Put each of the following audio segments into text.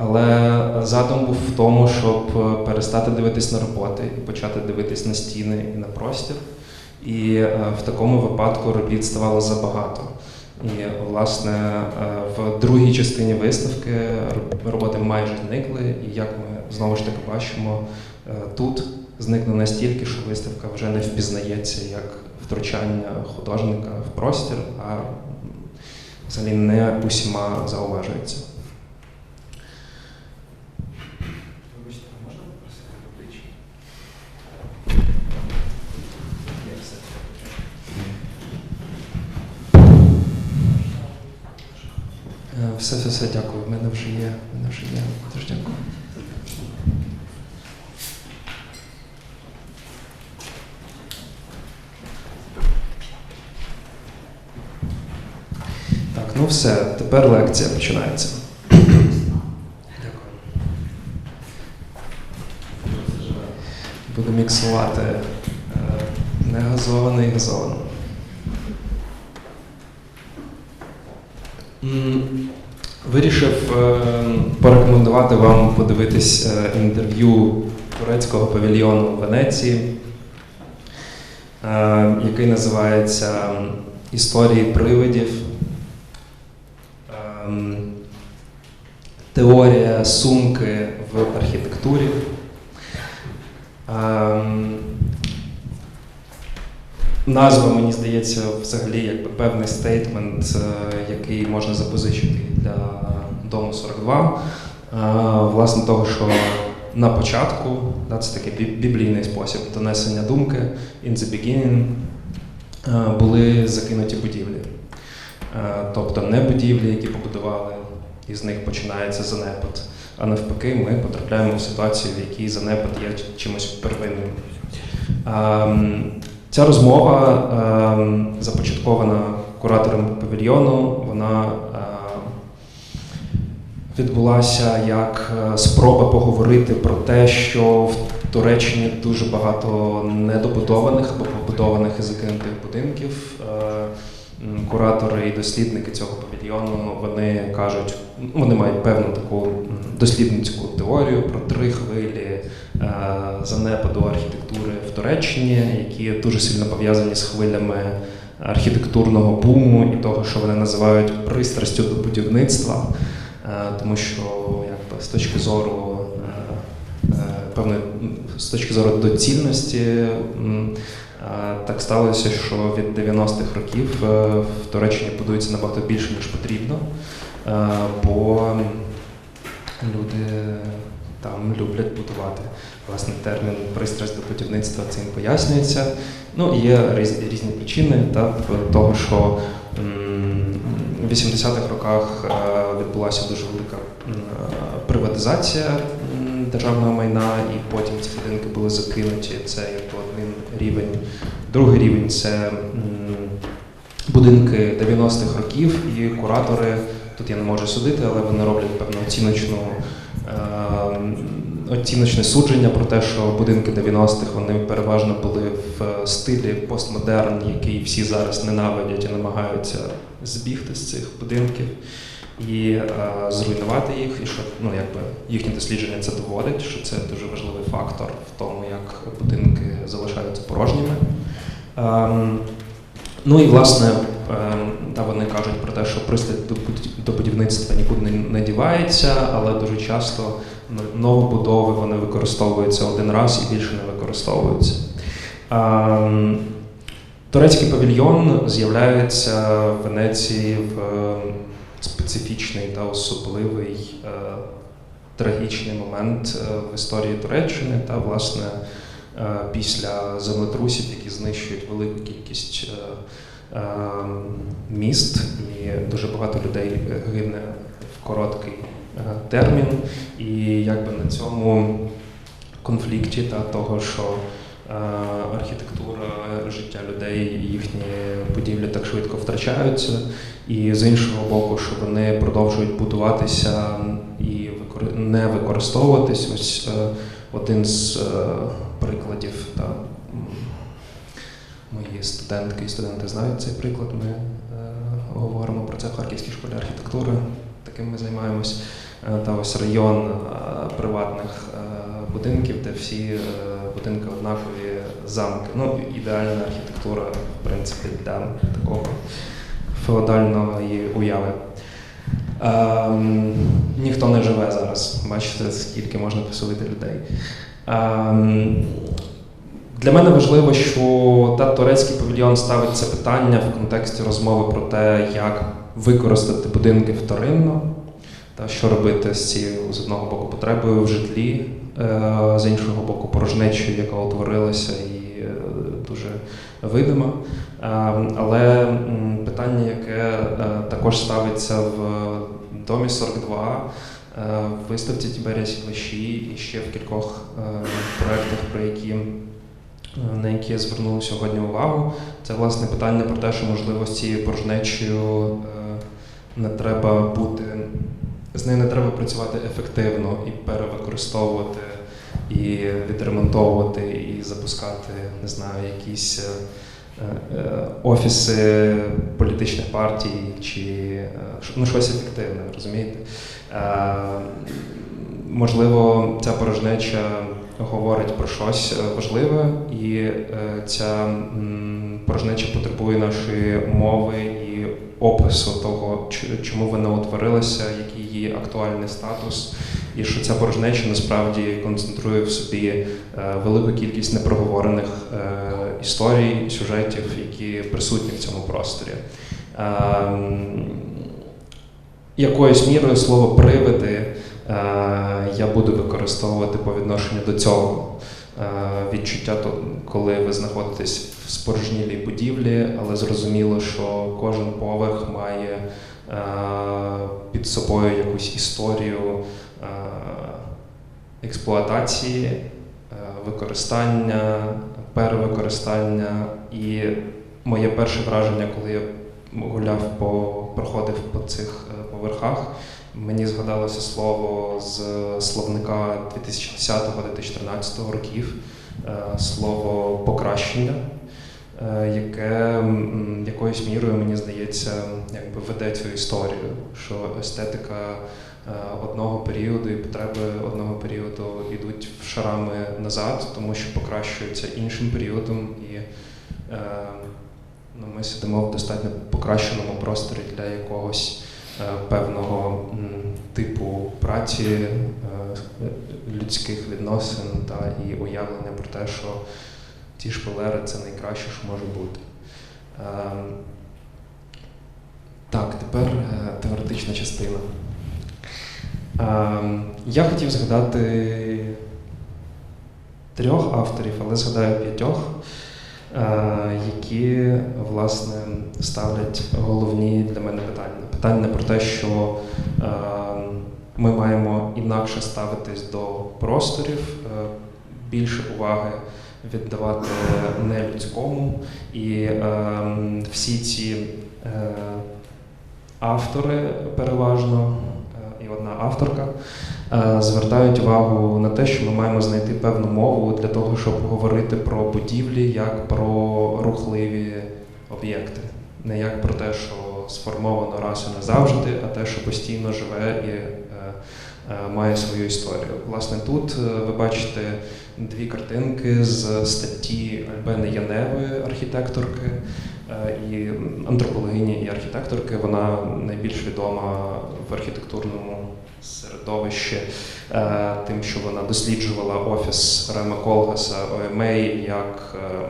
Але задум був в тому, щоб е, перестати дивитись на роботи і почати дивитись на стіни і на простір. І е, в такому випадку робіт ставало забагато. І, власне, е, в другій частині виставки роботи майже зникли, і як ми знову ж таки бачимо, тут зникли настільки, що виставка вже не впізнається як втручання художника в простір, а взагалі не усіма зауважується. Є. В мене вже. Дуже дякую. Так, ну все, тепер лекція починається. Буду міксувати е, негазоване і газоване. Вирішив е, порекомендувати вам подивитись е, інтерв'ю турецького павільйону в Венеції, е, який називається Історії привидів. Ем, Теорія сумки в архітектурі. Ем, Назва, мені здається, взагалі якби певний стейтмент, е, який можна запозичити для дому 42. Е, Власне, того, що на початку, да, це такий біблійний спосіб донесення думки, in the beginning, е, були закинуті будівлі. Тобто не будівлі, які побудували, і з них починається занепад. А навпаки, ми потрапляємо в ситуацію, в якій занепад є чимось первинним. Ця розмова е, започаткована куратором павільйону. Вона е, відбулася як е, спроба поговорити про те, що в Туреччині дуже багато недобудованих або побудованих і закинутих будинків. Е, Куратори і дослідники цього павільйону вони кажуть, вони мають певну таку дослідницьку теорію про три хвилі е, занепаду архітектури в Туреччині, які дуже сильно пов'язані з хвилями архітектурного буму і того, що вони називають пристрастю до будівництва, Е, тому що якби, з точки зору е, е, м, з точки зору доцільності. Так сталося, що від 90-х років е, в Туреччині будується набагато більше, ніж потрібно, е, бо люди там люблять будувати. Власне, термін пристрасть до будівництва цим пояснюється. Ну, є різні, причини та, того, що в 80-х роках е, відбулася дуже велика приватизація державного майна, і потім ці будинки були закинуті. Це як один рівень. Другий рівень це будинки 90-х років, і куратори, тут я не можу судити, але вони роблять певну оціночну. е, Оціночне судження про те, що будинки 90-х вони переважно були в стилі постмодерн, який всі зараз ненавидять і намагаються збігти з цих будинків і е, зруйнувати їх. І що ну, якби їхнє дослідження це доводить, що це дуже важливий фактор в тому, як будинки залишаються порожніми. Ем, ну і власне, ем, та вони кажуть про те, що пристрасть до, будівництва нікуди не, дівається, але дуже часто новобудови вони використовуються один раз і більше не використовуються. Ем, Турецький павільйон з'являється в Венеції в специфічний та особливий е, трагічний момент е, в історії Туреччини та, власне, е, після землетрусів, які знищують велику кількість міст, і дуже багато людей гине в короткий термін. І якби на цьому конфлікті та того, що архітектура, життя людей, їхні будівлі так швидко втрачаються, і з іншого боку, що вони продовжують будуватися і не використовуватись. Ось е, один з е, прикладів та мої студентки і студенти знають цей приклад. Ми е, говоримо про це в Харківській школі архітектури. Таким ми займаємось. та ось район приватних будинків, де всі будинки однакові замки. Ну, ідеальна архітектура, в принципі, для такого феодальної уяви. Ем, ніхто не живе зараз. Бачите, скільки можна поселити людей. Ем, для мене важливо, що та турецький павільйон ставить це питання в контексті розмови про те, як використати будинки вторинно, та що робити з цією з одного боку потребою в житлі, е, з іншого боку, порожнечою, яка утворилася видима. Е, Але питання, яке е, також ставиться в домі 42, е, в виставці Тіберія Сіглаші і ще в кількох е, проєктах, про які е, на які я звернув сьогодні увагу, це власне питання про те, що можливо з цією порожнечею е, не треба бути, з нею не треба працювати ефективно і перевикористовувати, і відремонтовувати, і запускати, не знаю, якісь е, е, офіси політичних партій чи е, ну, щось ефективне, розумієте? Можливо, ця порожнеча говорить про щось важливе, і ця порожнеча потребує нашої мови і опису того, чому вона утворилася, який її актуальний статус, і що ця порожнеча насправді концентрує в собі е, велику кількість непроговорених е, історій, сюжетів, які присутні в цьому просторі. Ем, Якоюсь мірою слово привиди е, я буду використовувати по відношенню до цього. Відчуття, то, коли ви знаходитесь в спорожнілій будівлі, але зрозуміло, що кожен поверх має під собою якусь історію експлуатації, е, використання, перевикористання. І моє перше враження, коли я гуляв по проходив по цих е, поверхах. Мені згадалося слово з словника 2010-2014 років, е, слово покращення, е, яке якоюсь мірою, мені здається, якби веде цю історію, що естетика е, одного періоду і потреби одного періоду йдуть в шарами назад, тому що покращуються іншим періодом і е, ну, ми сидимо в достатньо покращеному просторі для якогось е, певного типу праці, е, людських відносин та і уявлення про те, що ті шпалери це найкраще, що може бути. Е, так, тепер е, теоретична частина. Е, я хотів згадати трьох авторів, але згадаю п'ятьох е, які власне ставлять головні для мене питання. Питання про те, що е, ми маємо інакше ставитись до просторів, е, більше уваги віддавати не людському. І е, всі ці е, автори переважно, одна авторка, е, звертають увагу на те, що ми маємо знайти певну мову для того, щоб говорити про будівлі як про рухливі об'єкти, не як про те, що сформовано раз і назавжди, а те, що постійно живе і е, е, має свою історію. Власне, тут ви бачите дві картинки з статті Альбени Яневи, архітекторки. Е, І антропологині і архітекторки вона найбільш відома в архітектурному середовищі е, тим, що вона досліджувала офіс Рема Колгаса ОМА як е,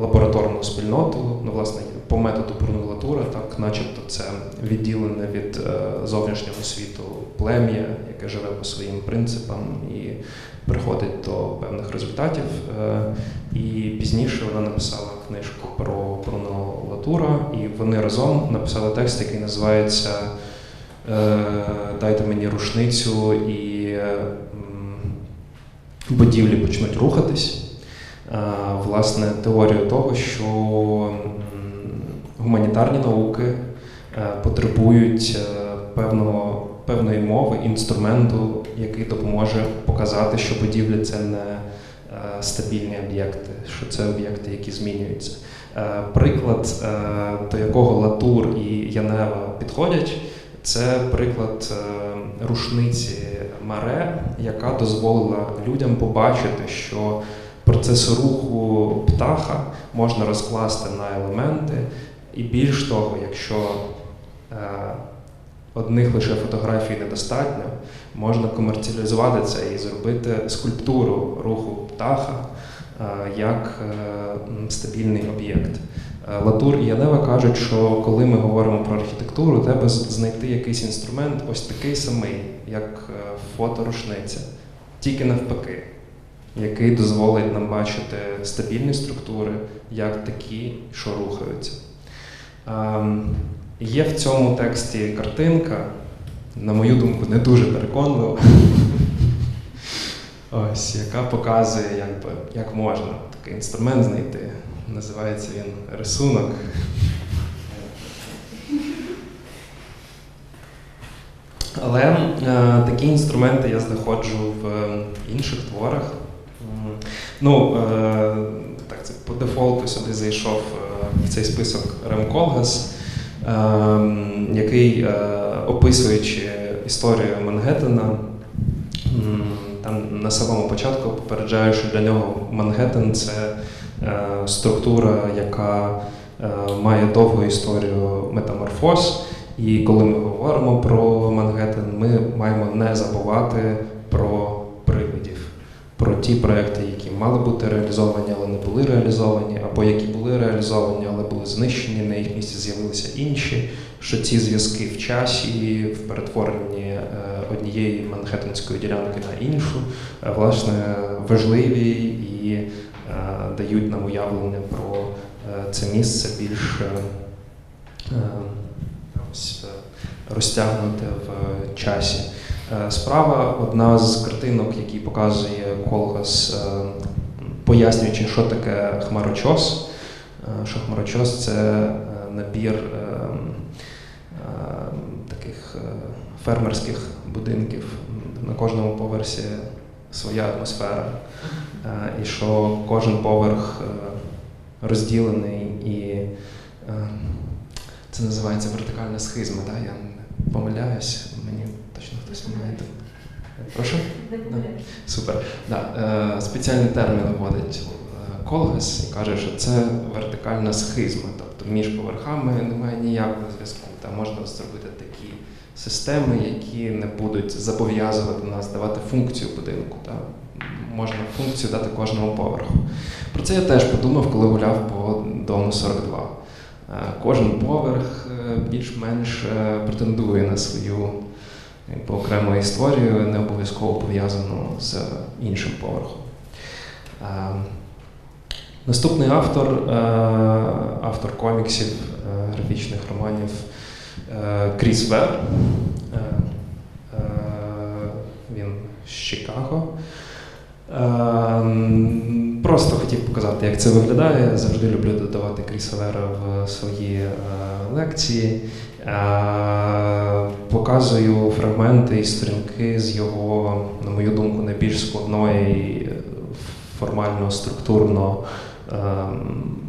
лабораторну спільноту, ну, власне, по методу Брунелатура, так, начебто це відділене від зовнішнього світу плем'я, яке живе по своїм принципам і приходить до певних результатів. І пізніше вона написала книжку про Бруно Латура, і вони разом написали текст, який називається е, Дайте мені рушницю і е, будівлі почнуть рухатись. Е, Власне, теорію того, що гуманітарні науки потребують певного, певної мови, інструменту, який допоможе показати, що будівлі це не стабільні об'єкти, що це об'єкти, які змінюються. Е, Приклад, е, до якого Латур і Янева підходять, Це приклад е, рушниці Маре, яка дозволила людям побачити, що процес руху птаха можна розкласти на елементи, і більш того, якщо одних лише фотографій недостатньо, можна комерціалізувати це і зробити скульптуру руху птаха е, як е, стабільний об'єкт. Е, Латур і Янева кажуть, що коли ми говоримо про архітектуру, треба знайти якийсь інструмент, ось такий самий, як фоторушниця, тільки навпаки, який дозволить нам бачити стабільні структури, як такі, що рухаються. Є в цьому тексті картинка, на мою думку, не дуже переконлива. Ось, яка показує, якби, як можна такий інструмент знайти. Називається він рисунок. Але е, такі інструменти я знаходжу в е, інших творах. Ну, е, так, це по дефолту сюди зайшов е, в цей список Рем Колгас, який, е, описуючи історію Мангеттена, там на самому початку попереджаю, що для нього Мангеттен це е, структура, яка е, має довгу історію метаморфоз. І коли ми говоримо про Мангеттен, ми маємо не забувати про привидів, про ті проекти, які мали бути реалізовані, але не були реалізовані, або які були реалізовані, були знищені, на їх місці з'явилися інші. Що ці зв'язки в часі, в перетворенні е, однієї манхеттенської ділянки на іншу, е, власне, важливі і е, дають нам уявлення про це місце більш розтягнуте в часі. Справа одна з картинок, які показує Колгас, пояснюючи, що таке хмарочос. Е, Що хмарочос це е, набір е, таких фермерських будинків. На кожному поверсі своя атмосфера. І що кожен поверх розділений і це називається вертикальна схизма. Да? Я не помиляюсь, мені точно хтось має. Прошу? Супер. Да. Спеціальний термін вводить Колгас і каже, що це вертикальна схизма. Тобто між поверхами немає ніякого зв'язку. Та можна зробити такі системи, які не будуть зобов'язувати нас давати функцію будинку. Та? Можна функцію дати кожному поверху. Про це я теж подумав, коли гуляв по дому 42. Е, Кожен поверх е, більш-менш е, претендує на свою окрему історію, не обов'язково пов'язану з іншим поверхом. Наступний автор, е, автор коміксів, е, графічних романів е, Кріс Вер. Він з Чикаго. Просто хотів показати, як це виглядає. Завжди люблю додавати Кріса Вера в свої лекції. Показую фрагменти і сторінки з його, на мою думку, найбільш складної формально структурно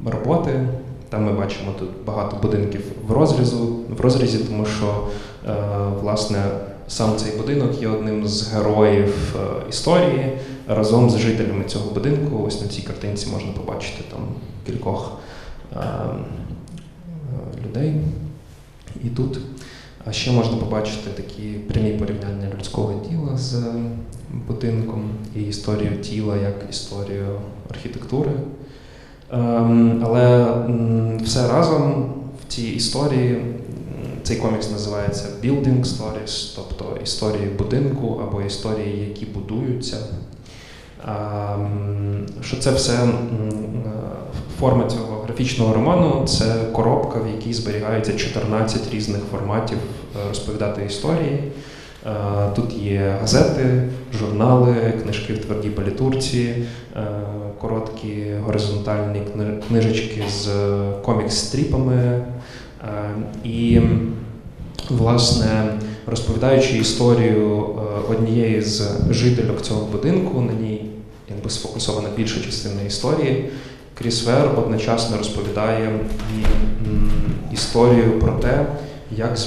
роботи. Там ми бачимо тут багато будинків в розрізу, в розрізі, тому що е, власне сам цей будинок є одним з героїв е, історії разом з жителями цього будинку. Ось на цій картинці можна побачити там кількох ем, е, людей. І тут ще можна побачити такі прямі порівняння людського тіла з будинком і історію тіла як історію архітектури. Ем, але все разом в цій історії цей комікс називається Building Stories, тобто історії будинку або історії, які будуються. Ем, Що це все форма цього графічного роману це коробка, в якій зберігається 14 різних форматів е, розповідати історії. Е, Тут є газети, журнали, книжки в твердій палітурці, е, короткі горизонтальні книжечки з комікс-стріпами. Е, І, власне, розповідаючи історію е, однієї з жительок цього будинку, на ній якби сфокусована більша частина історії. Кріс Вер одночасно розповідає і історію про те, як